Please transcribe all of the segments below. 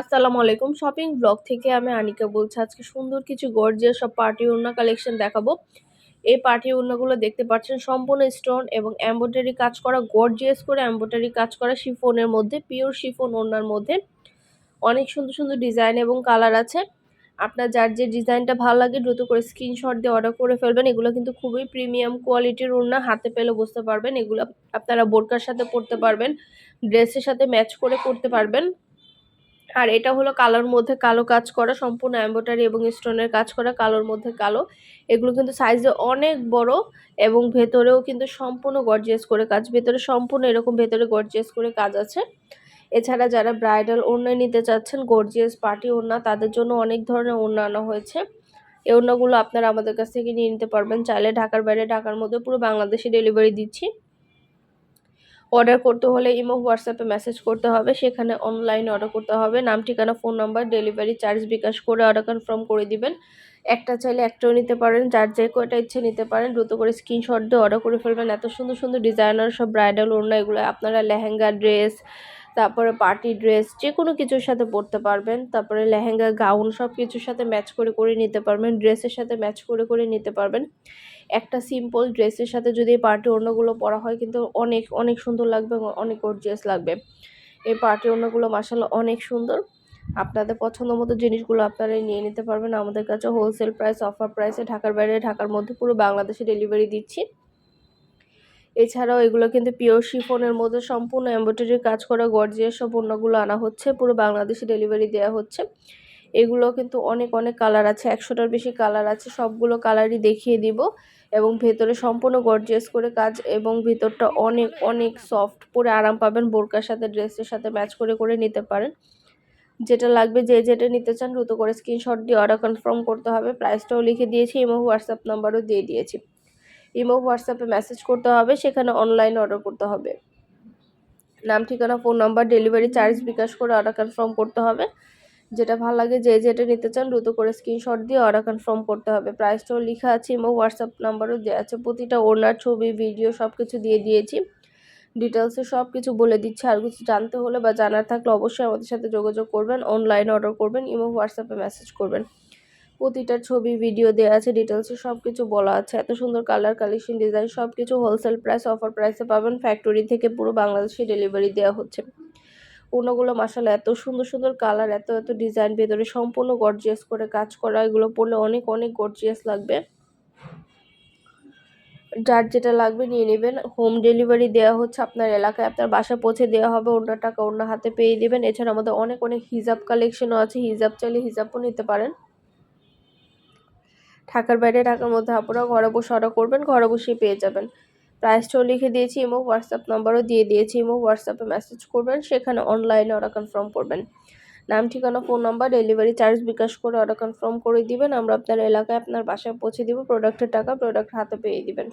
আসসালামু আলাইকুম। Shopping blog থেকে আমি আনিকা বলছি, আজকে সুন্দর কিছু গর্জিয়াস সব পার্টি ওড়না কালেকশন দেখাবো। এই পার্টি ওড়নাগুলো দেখতে পাচ্ছেন, সম্পূর্ণ স্টোন এবং এম্ব্রয়ডারি কাজ করা গর্জিয়াস করে এম্ব্রয়ডারি কাজ করা শিফনের মধ্যে পিওর শিফন ওড়নার মধ্যে। অনেক সুন্দর সুন্দর ডিজাইন এবং কালার আছে। আপনার যার যে ডিজাইনটা ভালো লাগে, দ্রুত করে স্ক্রিনশট দিয়ে অর্ডার করে ফেলবেন। এগুলো কিন্তু খুবই প্রিমিয়াম কোয়ালিটির ওড়না, হাতে পেলে বুঝতে পারবেন। এগুলো আপনারা বোরকার সাথে পরতে পারবেন ড্রেসের সাথে ম্যাচ করে করতে পারবেন। আর এটা হলো কালোর মধ্যে কালো কাজ করা, সম্পূর্ণ অ্যাম্বোটারি এবং স্টোনের কাজ করা, কালোর মধ্যে কালো। এগুলো কিন্তু সাইজে অনেক বড় এবং ভেতরেও কিন্তু সম্পূর্ণ গর্জিয়াস করে কাজ, ভেতরে সম্পূর্ণ এরকম ভেতরে গর্জিয়াস করে কাজ আছে। এছাড়া যারা ব্রাইডাল ওড়না নিতে চাচ্ছেন গর্জিয়াস পার্টি ওড়না, তাদের জন্য অনেক ধরনের ওড়না আনা হয়েছে। এই ওড়নাগুলো আপনারা আমাদের কাছ থেকে নিয়ে নিতে পারবেন। চাইলে ঢাকার বাইরে, ঢাকার মধ্যে পুরো বাংলাদেশে ডেলিভারি দিচ্ছি। অর্ডার করতে হলে ইমো, হোয়াটসঅ্যাপে মেসেজ করতে হবে। সেখানে অনলাইনে অর্ডার করতে হবে। নাম, ঠিকানা phone number delivery charge bKash করে অর্ডার কনফার্ম করে দিবেন। একটা চাইলে একটাও নিতে পারেন। যার যে কয়টা ইচ্ছে নিতে পারেন, দ্রুত করে স্ক্রিনশট দিয়ে অর্ডার করে ফেলবেন। এত সুন্দর সুন্দর ডিজাইনার সব ব্রাইডাল ওড়না, এগুলো আপনারা লেহেঙ্গা ড্রেস তারপরে পার্টি ড্রেস যে কোনো কিছুর সাথে পরতে পারবেন। তারপরে লেহেঙ্গা গাউন সব কিছুর সাথে ম্যাচ করে করে নিতে পারবেন। ড্রেসের সাথে ম্যাচ করে করে নিতে পারবেন। একটা সিম্পল ড্রেসের সাথে যদি এই পার্টি অন্যগুলো পরা হয় কিন্তু অনেক অনেক সুন্দর লাগবে অনেক গর্জিয়াস লাগবে। এই পার্টি অন্যগুলো মাসাল্লাহ অনেক সুন্দর। আপনাদের পছন্দ মতো জিনিসগুলো আপনারা নিয়ে নিতে পারবেন। আমাদের কাছে হোলসেল প্রাইস অফার প্রাইসে ঢাকার বাইরে, ঢাকার মধ্যে পুরো বাংলাদেশে ডেলিভারি দিচ্ছি। এছাড়াও এগুলো কিন্তু পিওর শিফনের মধ্যে সম্পূর্ণ এম্ব্রয়ডারির কাজ করা গর্জিয়াস সব পণ্যগুলো আনা হচ্ছে। পুরো বাংলাদেশে ডেলিভারি দেওয়া হচ্ছে। এগুলো কিন্তু অনেক অনেক কালার আছে। একশোটার বেশি কালার আছে। সবগুলো কালারই দেখিয়ে দিব এবং ভেতরে সম্পূর্ণ গর্জিয়াস করে কাজ এবং ভেতরটা অনেক অনেক সফট পরে আরাম পাবেন। বোরকার সাথে, ড্রেসের সাথে ম্যাচ করে করে নিতে পারেন। যেটা লাগবে যে যেটা নিতে চান দ্রুত করে স্ক্রিনশট দিয়ে অর্ডার কনফার্ম করতে হবে। প্রাইসটাও লিখে দিয়েছি এবং হোয়াটসঅ্যাপ নাম্বারও দিয়ে দিয়েছি। ইমো হোয়াটসঅ্যাপে মেসেজ করতে হবে, সেখানে অনলাইন অর্ডার করতে হবে। নাম, ঠিকানা phone number delivery charge bKash করে অর্ডার কনফার্ম করতে হবে। যেটা ভালো লাগে যে যেটা নিতে চান দ্রুত করে স্ক্রিনশট দিয়ে অর্ডার কনফার্ম করতে হবে। প্রাইসটাও লেখা আছে ইমো হোয়াটসঅ্যাপ নাম্বারও দেওয়া আছে। প্রতিটা ওনার ছবি ভিডিও সব কিছু দিয়ে দিয়েছি। ডিটেলসে সব কিছু বলে দিচ্ছে। আর কিছু জানতে হলে বা জানার থাকলে অবশ্যই আমাদের সাথে যোগাযোগ করবেন অনলাইনে অর্ডার করবেন ইমো হোয়াটসঅ্যাপে মেসেজ করবেন। প্রতিটা ছবি ভিডিও দেওয়া আছে ডিটেলসে সব কিছু বলা আছে। এত সুন্দর কালার কালেকশন ডিজাইন সব কিছু হোলসেল প্রাইস অফার প্রাইসে পাবেন। ফ্যাক্টরি থেকে পুরো বাংলাদেশে ডেলিভারি দেওয়া হচ্ছে। ওনাগুলো মাসালা এত সুন্দর সুন্দর কালার এত এত ডিজাইন ভেতরে সম্পূর্ণ গর্জিয়াস করে কাজ করা, এগুলো পরলে অনেক অনেক গর্জিয়াস লাগবে। যার যেটা লাগবে নিয়ে নেবেন। হোম ডেলিভারি দেওয়া হচ্ছে আপনার এলাকায়, আপনার বাসা পৌঁছে দেওয়া হবে, অন্য টাকা অন্য হাতে পেয়ে দেবেন। এছাড়া আমাদের অনেক অনেক হিজাব কালেকশনও আছে, হিজাব চাইলে হিজাবও নিতে পারেন। ঢাকার বাইরে ঢাকার মধ্যে আপনারা ঘরে বসে অর্ডার করবেন, ঘরে বসেই পেয়ে যাবেন। প্রাইসটাও লিখে দিয়েছি, ইমো, হোয়াটসঅ্যাপ নাম্বারও দিয়ে দিয়েছি, ইমো, হোয়াটসঅ্যাপে মেসেজ করবেন, সেখানে অনলাইনে অর্ডার কনফার্ম করবেন। নাম, ঠিকানা phone number delivery charge bKash করে অর্ডার কনফার্ম করে দিবেন, আমরা আপনার এলাকায় আপনার বাসায় পৌঁছে দিব প্রোডাক্টের টাকা প্রোডাক্ট হাতে পেয়ে দিবেন।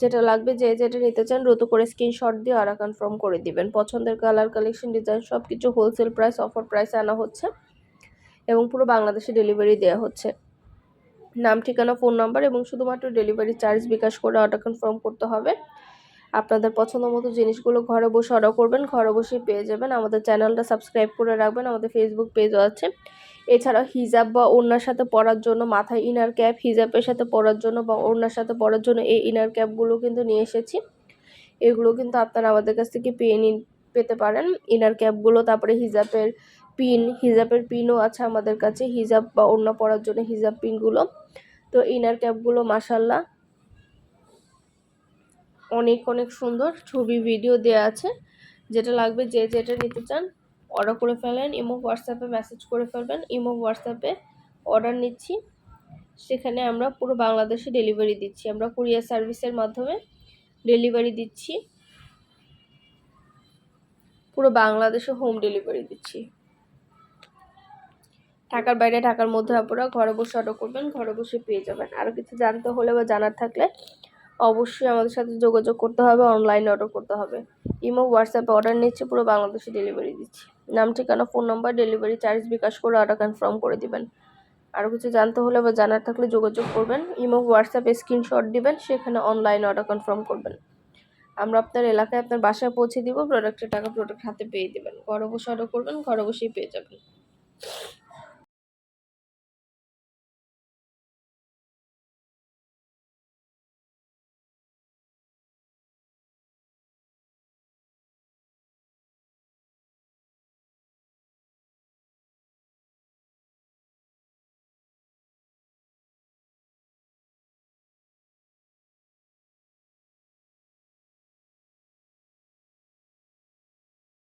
যেটা লাগবে, যে যেটা নিতে চান, দ্রুত করে স্ক্রিনশট দিয়ে অর্ডার কনফার্ম করে দিবেন। পছন্দের কালার কালেকশন ডিজাইন সব কিছু হোলসেল প্রাইস অফার প্রাইসে আনা হচ্ছে এবং পুরো বাংলাদেশে ডেলিভারি দেওয়া হচ্ছে। নাম, ঠিকানা, ফোন নাম্বার এবং শুধুমাত্র ডেলিভারি চার্জ বিকাশ করে অর্ডার কনফার্ম করতে হবে। আপনাদের পছন্দ মতো জিনিসগুলো ঘরে বসে অর্ডার করবেন, ঘরে বসেই পেয়ে যাবেন। আমাদের চ্যানেলটা সাবস্ক্রাইব করে রাখবেন, আমাদের ফেসবুক পেজও আছে। এছাড়াও হিজাব বা ওড়নার সাথে পরার জন্য, মাথায় ইনার ক্যাপ হিজাবের সাথে পরার জন্য বা ওড়নার সাথে পরার জন্য এই ইনার ক্যাপগুলো কিন্তু নিয়ে এসেছি। এগুলো কিন্তু আপনারা আমাদের কাছ থেকে পেয়ে নিন, পেতে পারেন। ইনার ক্যাপগুলো তারপরে হিজাবের পিন, হিজাবের পিনও আছে আমাদের কাছে, হিজাব বা ওড়না পরার জন্য হিজাব পিনগুলো। তো ইনার ক্যাপগুলো মাসাল্লাহ অনেক অনেক সুন্দর ছবি ভিডিও দেওয়া আছে। যেটা লাগবে যে যেটা নিতে চান অর্ডার করে ফেলেন, ইমো হোয়াটসঅ্যাপে মেসেজ করে ফেলবেন, ইমো হোয়াটসঅ্যাপে অর্ডার নিচ্ছি। সেখানে আমরা পুরো বাংলাদেশে ডেলিভারি দিচ্ছি। আমরা কুরিয়ার সার্ভিসের মাধ্যমে ডেলিভারি দিচ্ছি। পুরো বাংলাদেশে হোম ডেলিভারি দিচ্ছি। ঢাকার বাইরে, ঢাকার মধ্যে আপনারা ঘরে বসে অর্ডার করবেন, ঘরে বসে পেয়ে যাবেন। আরও কিছু জানতে হলে বা জানার থাকলে অবশ্যই আমাদের সাথে যোগাযোগ করতে হবে অনলাইনে অর্ডার করতে হবে। ইমো হোয়াটসঅ্যাপে অর্ডার নিচ্ছে, পুরো বাংলাদেশে ডেলিভারি দিচ্ছি। নাম, ঠিকানা phone number delivery charge bKash করে অর্ডার কনফার্ম করে দিবেন। আরও কিছু জানতে হলে বা জানার থাকলে যোগাযোগ করবেন। ইমো হোয়াটসঅ্যাপে স্ক্রিনশট দিবেন, সেখানে অনলাইনে অর্ডার কনফার্ম করবেন। আমরা আপনার এলাকায় আপনার বাসায় পৌঁছে দিব প্রোডাক্টের টাকা প্রোডাক্ট হাতে পেয়ে দেবেন। ঘরে বসে অর্ডার করবেন, ঘরে বসেই পেয়ে যাবেন।